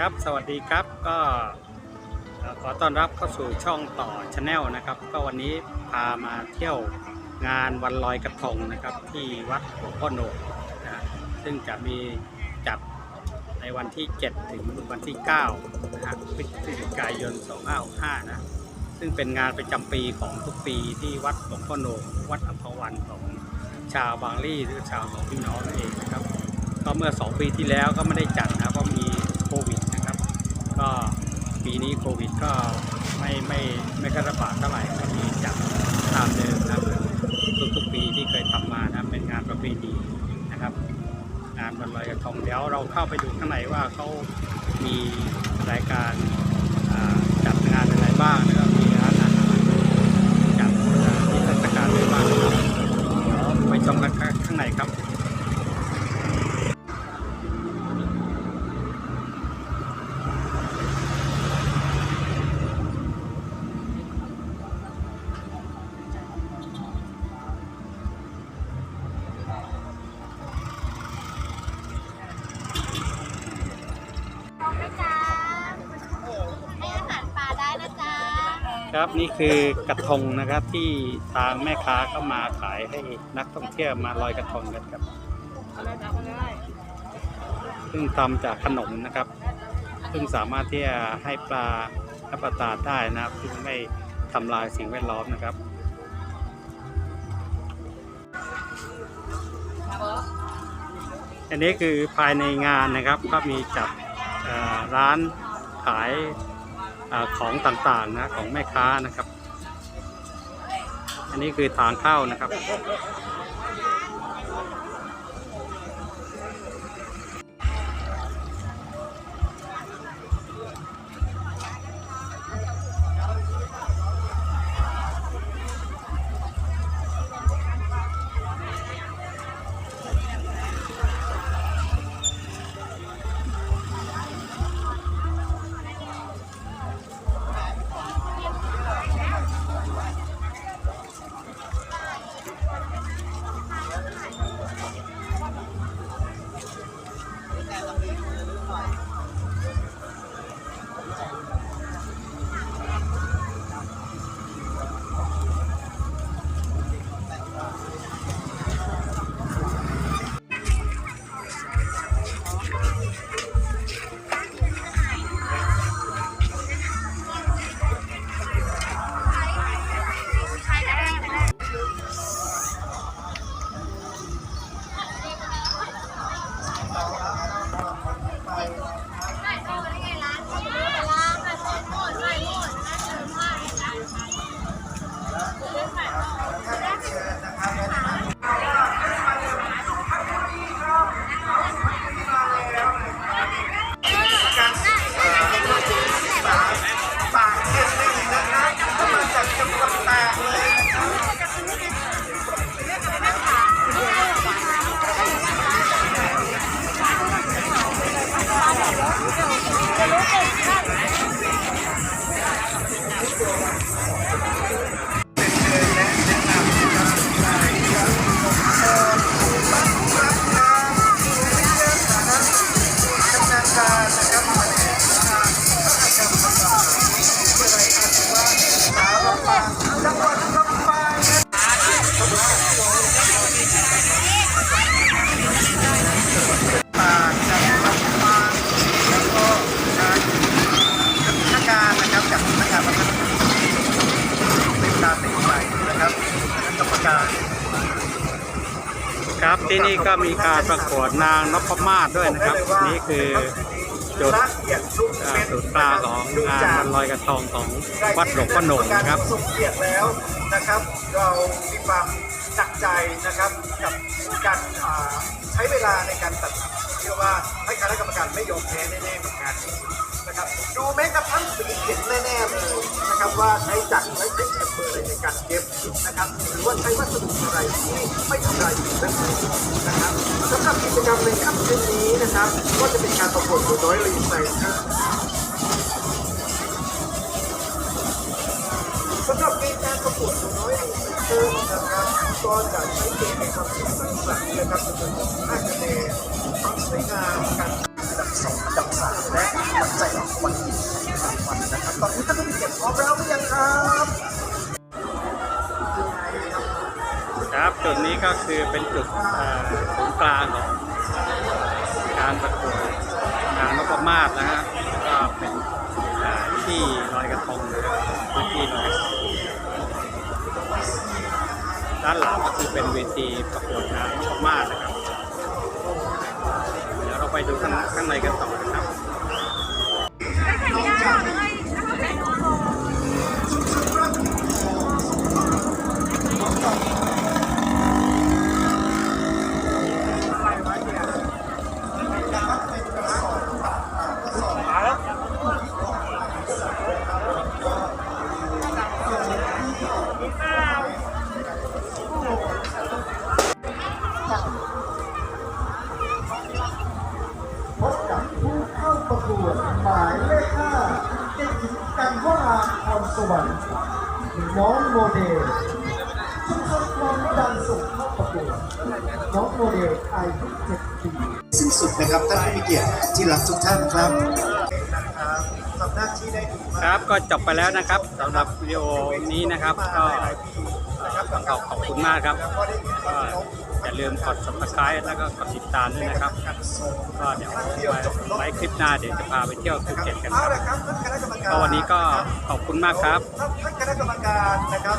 ครับ สวัสดีครับ ก็ขอต้อนรับเข้าสู่ช่องต่อชาแนลนะครับ ก็วันนี้พามาเที่ยวงานวันลอยกระทงนะครับ ที่วัดหลวงพ่อโหนกนะซึ่งจะมีจัดในวันที่ 7 ถึงวันที่9นะฮะพฤศจิกายน 2565 นะ ซึ่งเป็นงานประจำปีของทุกปีที่วัดหลวงพ่อโหนกวัดอัมพวันของชาวบางลี่หรือชาวหนองพี่น้องนั่นเองนะครับ ก็เมื่อ 2 ปีที่แล้วก็ไม่ได้จัดนะเพราะมีโควิดนะครับ ก็ปีนี้โควิดก็ไม่ไม่ไม่กระระบาดเท่าไหร่ก็มีจัดตามเดิมนะครับทุกทุกปีที่เคยทำมานะเป็นงานประเพณีนะครับ งานบรรลอยกระทงเดี๋ยวเราเข้าไปดูข้างในว่าเขามีรายการ ครับนี่คือกระทงนะครับที่ทางแม่ค้าเข้ามาขายให้นักท่องเที่ยวมาลอยกระทงกันครับ ซึ่งทำจากขนมนะครับ ซึ่งสามารถที่จะให้ปลารับประทานได้นะครับซึ่งไม่ทำลายสิ่งแวดล้อมนะครับอันนี้คือภายในงานนะครับก็มีจัดร้านขาย อของต่างๆนะของแม่ค้านะครับ อันนี้คือทางเข้านะครับาครับที่นี่ก็มีการประกวดนางนพมาศด้วยนะครับ นี่คือจุดละเอียดทุดศูนย์กลาของงานวันลอยกระทงของวัดหลวงพ่อหนงนะครับทรงเกียรติแล้วนะครับ เรามีความหนักใจนะครับกับการใช้เวลาในการตัดเชื่อว่าให้คณะกรรมการไม่ยอมแพ้แน่ๆกับงานนี้นะครับ ดูแม้กระทั่งสีเห็นแน่ๆเลย นะครับว่าใช้จักรและใช้แอมเบออะไรในการเก็บนะครับหรือว่าใช้วัสดุอะไรที่ไม่ทำลายสิ่งแวดล้อมนะครับสำหรับกิจกรรมในค่ำคืนนี้นะครับ ก็จะเป็นการประกวดตัวน้อยรีไซเคิลสำหรับเกณฑ์การประกวดตัวน้อยเชิญนะครับก็จะใช้เกณฑ์ในความคิดสร้างสรรค์นะครับจำนวนห้าคะแนนความสวยงาม จุดนี้ก็คือเป็นจุดเอ่อศูนย์กลางของการประกวดนางนพมาศนะฮะแล้วก็เป็นที่ลอยกระทงนะครับพื้นที่ลอยกระทงด้านหลังก็คือเป็นเวทีประกวดนางนพมาศนะครับ เดี๋ยวเราไปดูข้างข้างในกันต่อนะครับ ประกวดหมายเลขห้าเด็กหญิงกันวราพรสวรรค์น้องโมเดลชุมชนความดันส่งเข้าประกวดน้องโมเดลอายุเจ็ดปีสิ้นสุดนะครับท่านผู้มีเกียรติที่รักทุกท่านครับนะครับทำหน้าที่ได้ดีมากครับก็จบไปแล้วนะครับสำหรับวิดีโอนี้นะครับก็ต้องขอขอบคุณมากครับก็ อย่าลืมกด subscribe แล้วก็กดติดตามด้วยนะครับก็เดี๋ยวไว้คลิปหน้าเดี๋ยวจะพาไปเที่ยวภูเก็ตกันครับครับก็วันนี้ก็ขอบคุณมากครับท่านคณะกรรมการนะครับ